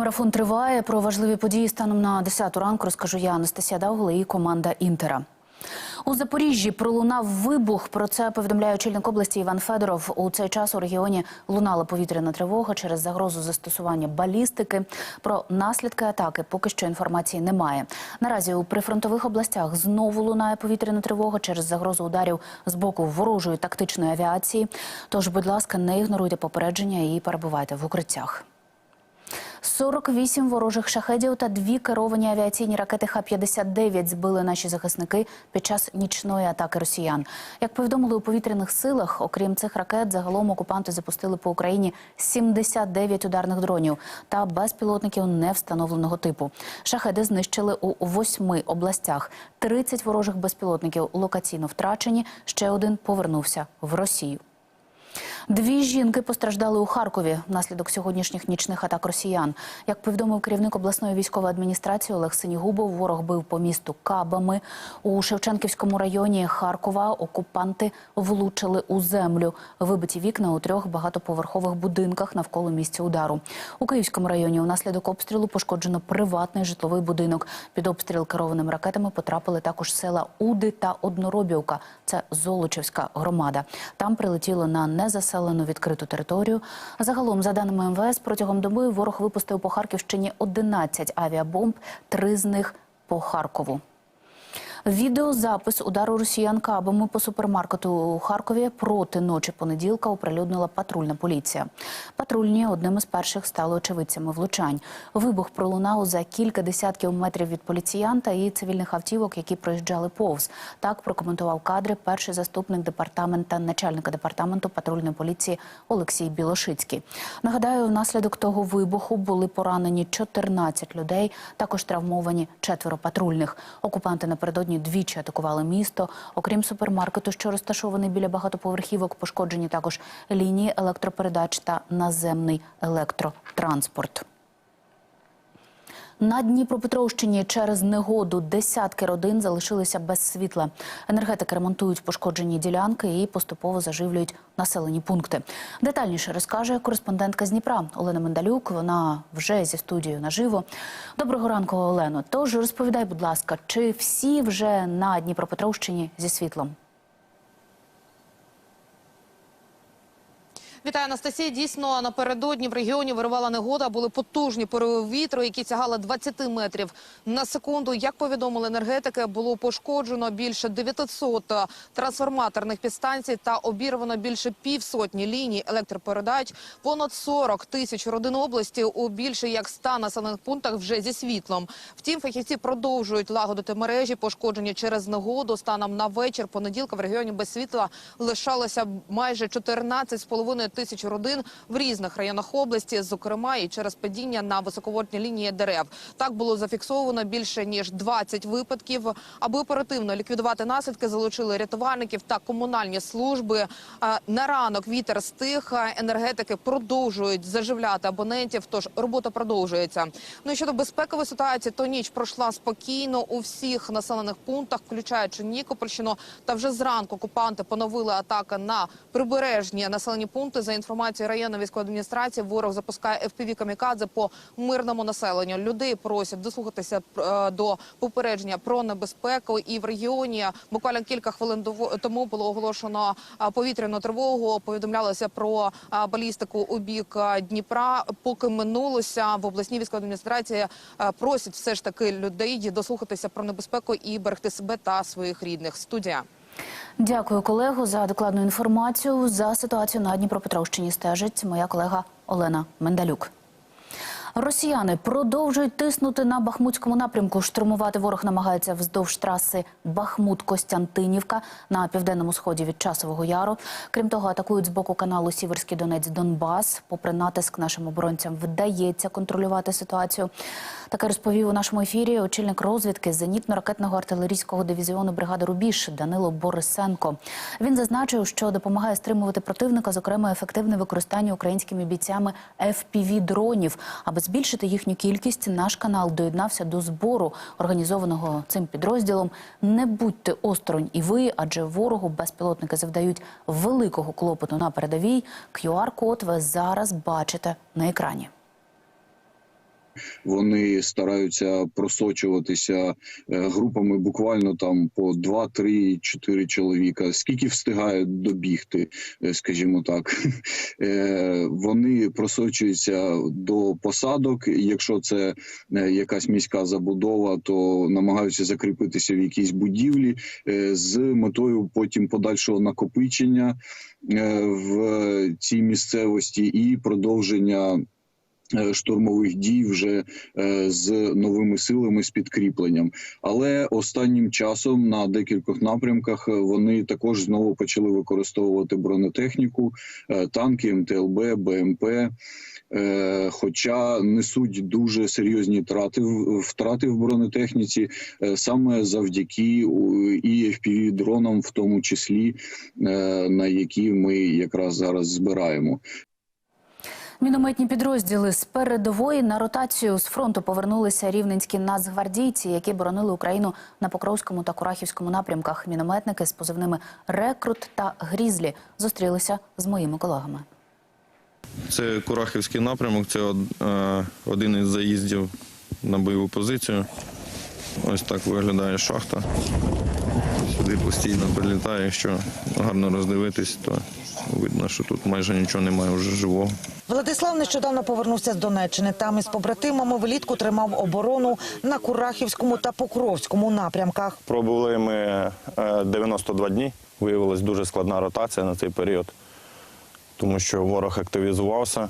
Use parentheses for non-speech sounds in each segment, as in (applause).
марафон триває. Про важливі події станом на 10 ранку розкажу я, Анастасія Даугла і команда Інтера. У Запоріжжі пролунав вибух. Про це повідомляє очільник області Іван Федоров. У цей час у регіоні лунала повітряна тривога через загрозу застосування балістики. Про наслідки атаки поки що інформації немає. Наразі у прифронтових областях знову лунає повітряна тривога через загрозу ударів з боку ворожої тактичної авіації. Тож, будь ласка, не ігноруйте попередження і перебувайте в укриттях. 48 ворожих шахедів та дві керовані авіаційні ракети Х-59 збили наші захисники під час нічної атаки росіян. Як повідомили у повітряних силах, окрім цих ракет, загалом окупанти запустили по Україні 79 ударних дронів та безпілотників невстановленого типу. Шахеди знищили у восьми областях. 30 ворожих безпілотників локаційно втрачені. Ще один повернувся в Росію. Дві жінки постраждали у Харкові внаслідок сьогоднішніх нічних атак росіян. Як повідомив керівник обласної військової адміністрації Олег Синігубов, ворог бив по місту кабами. У Шевченківському районі Харкова окупанти влучили у землю. Вибиті вікна у трьох багатоповерхових будинках навколо місця удару. У Київському районі внаслідок обстрілу пошкоджено приватний житловий будинок. Під обстріл керованими ракетами потрапили також села Уди та Одноробівка. Це Золочівська громада. Там прилетіло на незаселену відкриту територію. Загалом, за даними МВС, протягом доби ворог випустив по Харківщині 11 авіабомб, три з них по Харкову. Відеозапис удару росіян кабами по супермаркету у Харкові проти ночі понеділка оприлюднила патрульна поліція. Патрульні одним із перших стали очевидцями влучань. Вибух пролунав за кілька десятків метрів від поліціянта і цивільних автівок, які проїжджали повз. Так прокоментував кадри перший заступник департамента начальника департаменту патрульної поліції Олексій Білошицький. Нагадаю, внаслідок того вибуху були поранені 14 людей, також травмовані четверо патрульних. Окупанти напередодні двічі атакували місто. Окрім супермаркету, що розташований біля багатоповерхівок, пошкоджені також лінії електропередач та наземний електротранспорт. На Дніпропетровщині через негоду десятки родин залишилися без світла. Енергетики ремонтують пошкоджені ділянки і поступово заживлюють населені пункти. Детальніше розкаже кореспондентка з Дніпра Олена Мендалюк. Вона вже зі студією наживо. Доброго ранку, Олено. Тож розповідай, будь ласка, чи всі вже на Дніпропетровщині зі світлом? Вітаю, Анастасія. Дійсно, напередодні в регіоні вирувала негода. Були потужні пориви вітру, які сягали 20 метрів на секунду. Як повідомили енергетики, було пошкоджено більше 900 трансформаторних підстанцій та обірвано більше півсотні ліній електропередач. Понад 40 тисяч родин області у більше як 100 населених пунктах вже зі світлом. Втім, фахівці продовжують лагодити мережі, пошкоджені через негоду. Станом на вечір понеділка в регіоні без світла лишалося майже 14,5 тисяч родин в різних районах області, зокрема і через падіння на високовольтні лінії дерев. Так було зафіксовано більше ніж 20 випадків. Аби оперативно ліквідувати наслідки, залучили рятувальників та комунальні служби. На ранок вітер стих. Енергетики продовжують заживляти абонентів. Тож робота продовжується. Ну і щодо безпекової ситуації, то ніч пройшла спокійно у всіх населених пунктах, включаючи Нікопольщину. Та вже зранку окупанти поновили атаки на прибережні населені пункти. За інформацією районної військової адміністрації, ворог запускає FPV камікадзе по мирному населенню. Людей просять дослухатися е, до попередження про небезпеку. І в регіоні буквально кілька хвилин тому було оголошено е, повітряну тривогу. Повідомлялося про е, балістику у бік Дніпра. Поки минулося в обласній військовій адміністрації просять все ж таки людей дослухатися про небезпеку і берегти себе та своїх рідних. Студія. Дякую, колего, за докладну інформацію. За ситуацію на Дніпропетровщині стежить моя колега Олена Мендалюк. Росіяни продовжують тиснути на Бахмутському напрямку. Штурмувати ворог намагається вздовж траси Бахмут-Костянтинівка на південному сході від Часового Яру. Крім того, атакують з боку каналу Сіверський Донець Донбас. Попри натиск нашим оборонцям вдається контролювати ситуацію. Таке розповів у нашому ефірі очільник розвідки зенітно-ракетного артилерійського дивізіону бригади Рубіж Данило Борисенко. Він зазначив, що допомагає стримувати противника, зокрема ефективне використання українськими бійцями fpv дронів. Аби збільшити їхню кількість, наш канал доєднався до збору, організованого цим підрозділом. Не будьте осторонь і ви, адже ворогу безпілотники завдають великого клопоту на передовій. QR-код ви зараз бачите на екрані. Вони стараються просочуватися е, групами буквально там по 2, 3, 4 чоловіка. Скільки встигають добігти, е, скажімо так. (laughs) Е, Вони просочуються до посадок. Якщо це якась міська забудова, то намагаються закріпитися в якійсь будівлі з метою потім подальшого накопичення в цій місцевості і продовження. Е, Штурмових дій вже е, з новими силами з підкріпленням, але останнім часом на декількох напрямках е, вони також знову почали використовувати бронетехніку, танки, МТЛБ, БМП. Хоча несуть дуже серйозні трати втрати в бронетехніці, саме завдяки і fpv дронам, в тому числі на які ми якраз зараз збираємо. Мінометні підрозділи з передової на ротацію з фронту повернулися рівненські нацгвардійці, які боронили Україну на Покровському та Курахівському напрямках. Мінометники з позивними Рекрут та Грізлі зустрілися з моїми колегами. Це Курахівський напрямок, це е, один із заїздів на бойову позицію. Ось так виглядає шахта. Сюди постійно прилітає. Якщо гарно роздивитись, то видно, що тут майже нічого немає вже живого. Владислав нещодавно повернувся з Донеччини. Там із побратимами влітку тримав оборону на Курахівському та Покровському напрямках. Пробули ми е, 92 дні. Виявилась дуже складна ротація на цей період, тому що ворог активізувався, е,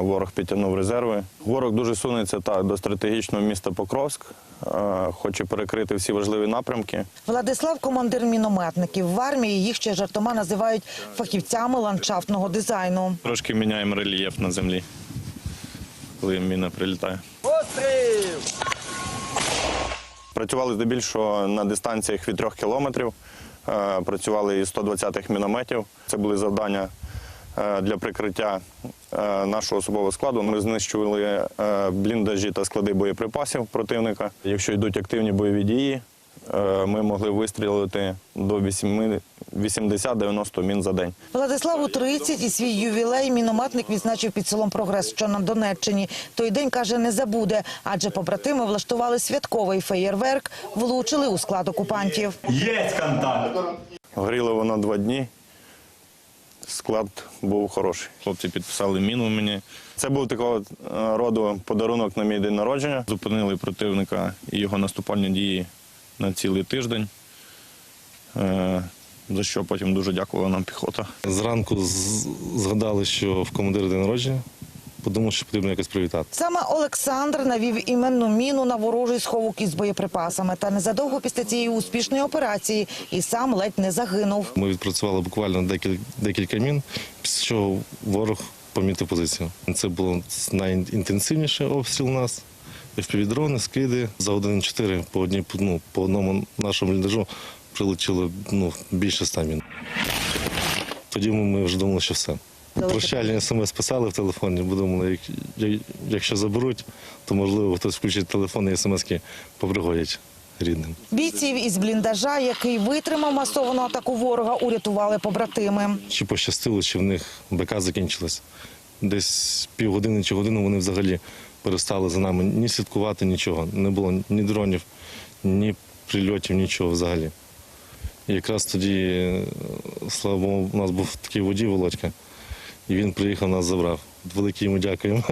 ворог підтягнув резерви. Ворог дуже сунеться так до стратегічного міста Покровськ, е, хоче перекрити всі важливі напрямки. Владислав командир мінометників. В армії їх ще жартома називають фахівцями ландшафтного дизайну. Трошки міняємо рельєф на землі, коли міна прилітає. Працювали здебільшого на дистанціях від трьох кілометрів. Е, Працювали із 120-х мінометів. Це були завдання е, для прикриття е, нашого особового складу. Ми знищували е, бліндажі та склади боєприпасів противника. Якщо йдуть активні бойові дії, е, ми могли вистрілити до 8 80-90 мін за день. Владиславу 30 і свій ювілей мінометник відзначив під селом Прогрес, що на Донеччині. Той день каже, не забуде, адже побратими влаштували святковий феєрверк, влучили у склад окупантів. Есть контакт. Горіло воно два дні. Склад був хороший. Хлопці підписали міну мені. Це був такого е, роду подарунок на мій день народження. Зупинили противника і його наступальні дії на цілий тиждень. Е, За що потім дуже дякувала нам піхота. Зранку згадали, що в командира день народження. Подумав, що потрібно якось привітати. Саме Олександр навів іменну міну на ворожий сховок із боєприпасами. Та незадовго після цієї успішної операції і сам ледь не загинув. Ми відпрацювали буквально декілька, декілька мін, після чого ворог помітив позицію. Це було найінтенсивніший обстріл у нас. FPV-дрони, скиди. За години чотири по, одній, ну, по одному нашому бліндажу прилетіло ну, більше ста мін. Тоді ми вже думали, що все. Прощальні смс писали в телефоні, бо думали, як, як- якщо заберуть, то можливо хтось включить телефон і смски поприходять рідним. Бійців із бліндажа, який витримав масовану атаку ворога, урятували побратими. Чи пощастило, чи в них БК закінчилась. Десь півгодини чи годину вони взагалі перестали за нами ні слідкувати, нічого. Не було ні дронів, ні прильотів, нічого взагалі. І якраз тоді, слава Богу, у нас був такий водій Володька, і він приїхав, нас забрав. Велике йому дякуємо.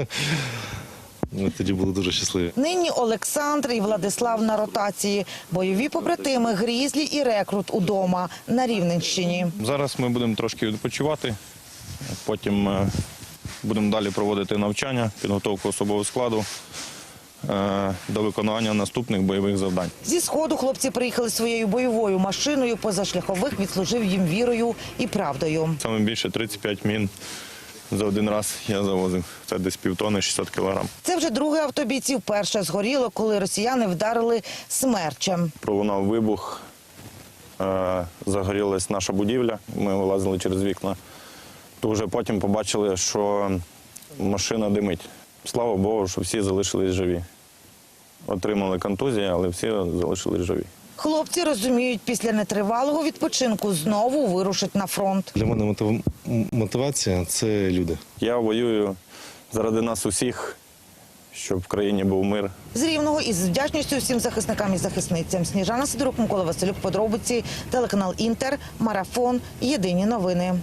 Ми тоді були дуже щасливі. Нині Олександр і Владислав на ротації. Бойові побратими Грізлі і Рекрут удома на Рівненщині. Зараз ми будемо трошки відпочивати, потім е, будемо далі проводити навчання, підготовку особового складу до виконання наступних бойових завдань. Зі сходу хлопці приїхали своєю бойовою машиною. Позашляхових відслужив їм вірою і правдою. Саме більше 35 мін за один раз я завозив. Це десь півтони 600 кілограм. Це вже друге авто бійців. Перше згоріло, коли росіяни вдарили смерчем. Пролунав вибух, е, загорілась наша будівля. Ми вилазили через вікна. То вже потім побачили, що машина димить. Слава Богу, що всі залишились живі. Отримали контузії, але всі залишились живі. Хлопці розуміють, після нетривалого відпочинку знову вирушать на фронт. Для мене мотив- мотивація це люди. Я воюю заради нас усіх, щоб в країні був мир. З Рівного із вдячністю всім захисникам і захисницям. Сніжана Сидорук, Микола Василюк, подробиці, телеканал Інтер, Марафон, Єдині новини.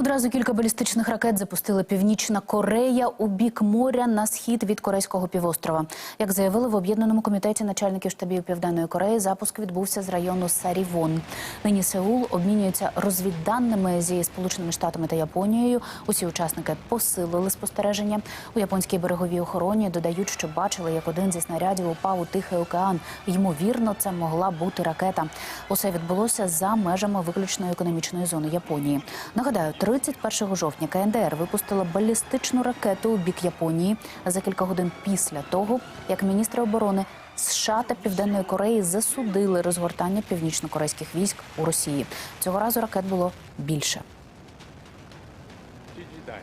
Одразу кілька балістичних ракет запустила Північна Корея у бік моря на схід від Корейського півострова. Як заявили в об'єднаному комітеті начальників штабів Південної Кореї, запуск відбувся з району Сарівон. Нині Сеул обмінюється розвідданими зі Сполученими Штатами та Японією. Усі учасники посилили спостереження. У японській береговій охороні додають, що бачили, як один зі снарядів упав у Тихий океан. Ймовірно, це могла бути ракета. Усе відбулося за межами виключної економічної зони Японії. Нагадаю, 31 жовтня КНДР випустила балістичну ракету у бік Японії за кілька годин після того, як міністри оборони США та Південної Кореї засудили розгортання північно-корейських військ у Росії. Цього разу ракет було більше.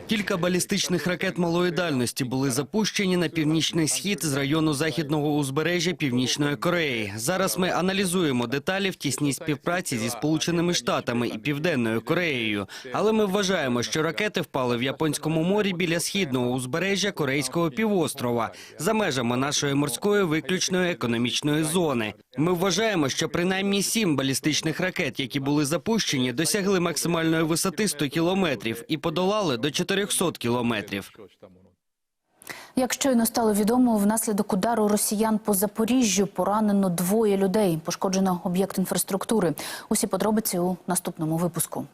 Кілька балістичних ракет малої дальності були запущені на північний схід з району західного узбережжя Північної Кореї. Зараз ми аналізуємо деталі в тісній співпраці зі Сполученими Штатами і Південною Кореєю. Але ми вважаємо, що ракети впали в японському морі біля східного узбережжя Корейського півострова за межами нашої морської виключної економічної зони. Ми вважаємо, що принаймні сім балістичних ракет, які були запущені, досягли максимальної висоти 100 кілометрів і подолали до 400 кілометрів. Як щойно стало відомо, внаслідок удару росіян по Запоріжжю поранено двоє людей. Пошкоджено об'єкт інфраструктури. Усі подробиці у наступному випуску.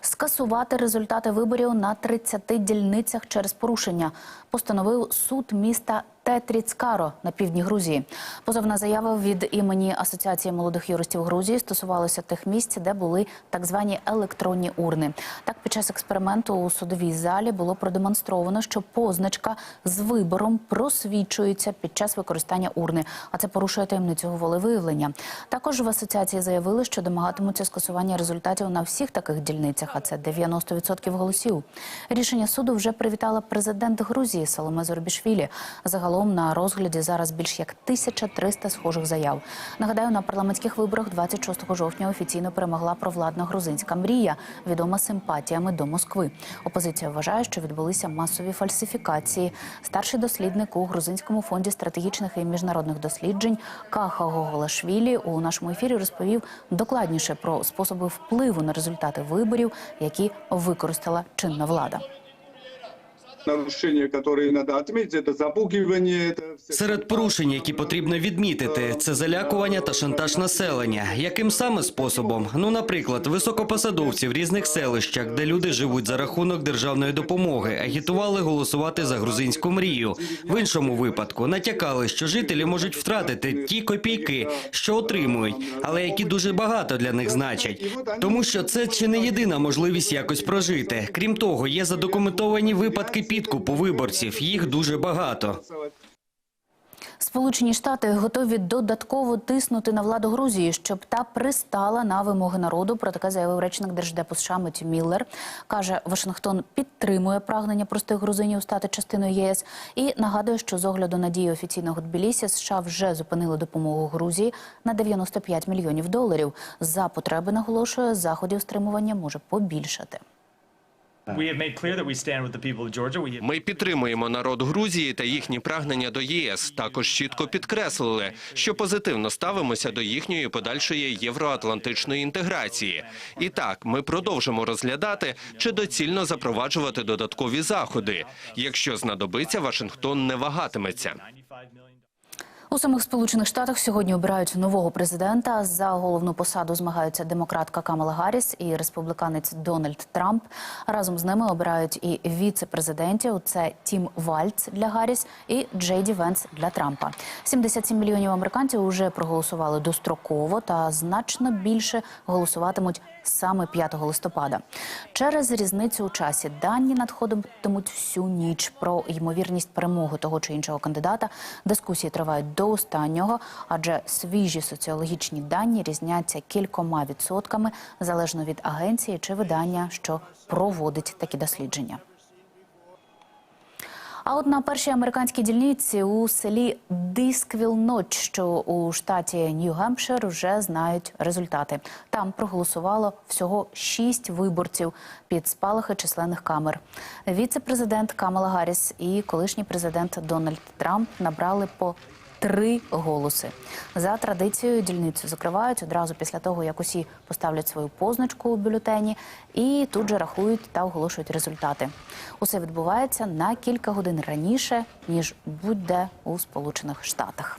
Скасувати результати виборів на 30 дільницях через порушення постановив суд міста Тетріцкаро на півдні Грузії. Позовна заява від імені Асоціації молодих юристів Грузії стосувалася тих місць, де були так звані електронні урни. Так, під час експерименту у судовій залі було продемонстровано, що позначка з вибором просвічується під час використання урни, а це порушує таємницю волевиявлення. Також в асоціації заявили, що домагатимуться скасування результатів на всіх таких дільницях, а це 90% голосів. Рішення суду вже привітала президент Грузії Саломе Зорбішвілі. Загалом на розгляді зараз більш як 1300 схожих заяв. Нагадаю, на парламентських виборах 26 жовтня офіційно перемогла провладна грузинська мрія, відома симпатіями до Москви. Опозиція вважає, що відбулися масові фальсифікації. Старший дослідник у грузинському фонді стратегічних і міжнародних досліджень Каха Гоголашвілі у нашому ефірі розповів докладніше про способи впливу на результати виборів, які використала чинна влада нарушения, которые надо отметить, это запугивание. Это все- Серед порушень, які потрібно відмітити, це залякування та шантаж населення. Яким саме способом? Ну, наприклад, високопосадовці в різних селищах, де люди живуть за рахунок державної допомоги, агітували голосувати за грузинську мрію. В іншому випадку натякали, що жителі можуть втратити ті копійки, що отримують, але які дуже багато для них значать. Тому що це чи не єдина можливість якось прожити. Крім того, є задокументовані випадки підкупу виборців. Їх дуже багато. Сполучені Штати готові додатково тиснути на владу Грузії, щоб та пристала на вимоги народу. Про таке заявив речник держдепу США Меттю Міллер. каже, Вашингтон підтримує прагнення простих грузинів стати частиною єС і нагадує, що з огляду на дії офіційного Тбілісі США вже зупинили допомогу Грузії на 95 мільйонів доларів. За потреби наголошує заходів стримування може побільшати. Ми підтримуємо народ Грузії та їхні прагнення до ЄС. Також чітко підкреслили, що позитивно ставимося до їхньої подальшої євроатлантичної інтеграції. І так, ми продовжимо розглядати, чи доцільно запроваджувати додаткові заходи. Якщо знадобиться, Вашингтон не вагатиметься. 95 million. У самих Сполучених Штатах сьогодні обирають нового президента. За головну посаду змагаються демократка Камала Гарріс і республіканець Дональд Трамп. Разом з ними обирають і віце-президентів. Це Тім Вальц для Гарріс і Джей Ді Венс для Трампа. 77 мільйонів американців вже проголосували достроково та значно більше голосуватимуть саме 5 листопада. Через різницю у часі дані надходитимуть всю ніч про ймовірність перемоги того чи іншого кандидата. Дискусії тривають до останнього, адже свіжі соціологічні дані різняться кількома відсотками залежно від агенції чи видання, що проводить такі дослідження. А от на першій американській дільниці у селі Дисквіл-Ноч, що у штаті Нью-Гемпшир, вже знають результати. Там проголосувало всього шість виборців під спалахи численних камер. Віце-президент Камала Гарріс і колишній президент Дональд Трамп набрали по три голоси. За традицією дільницю закривають одразу після того, як усі поставлять свою позначку у бюлетені, і тут же рахують та оголошують результати. Усе відбувається на кілька годин раніше ніж будь-де у Сполучених Штатах.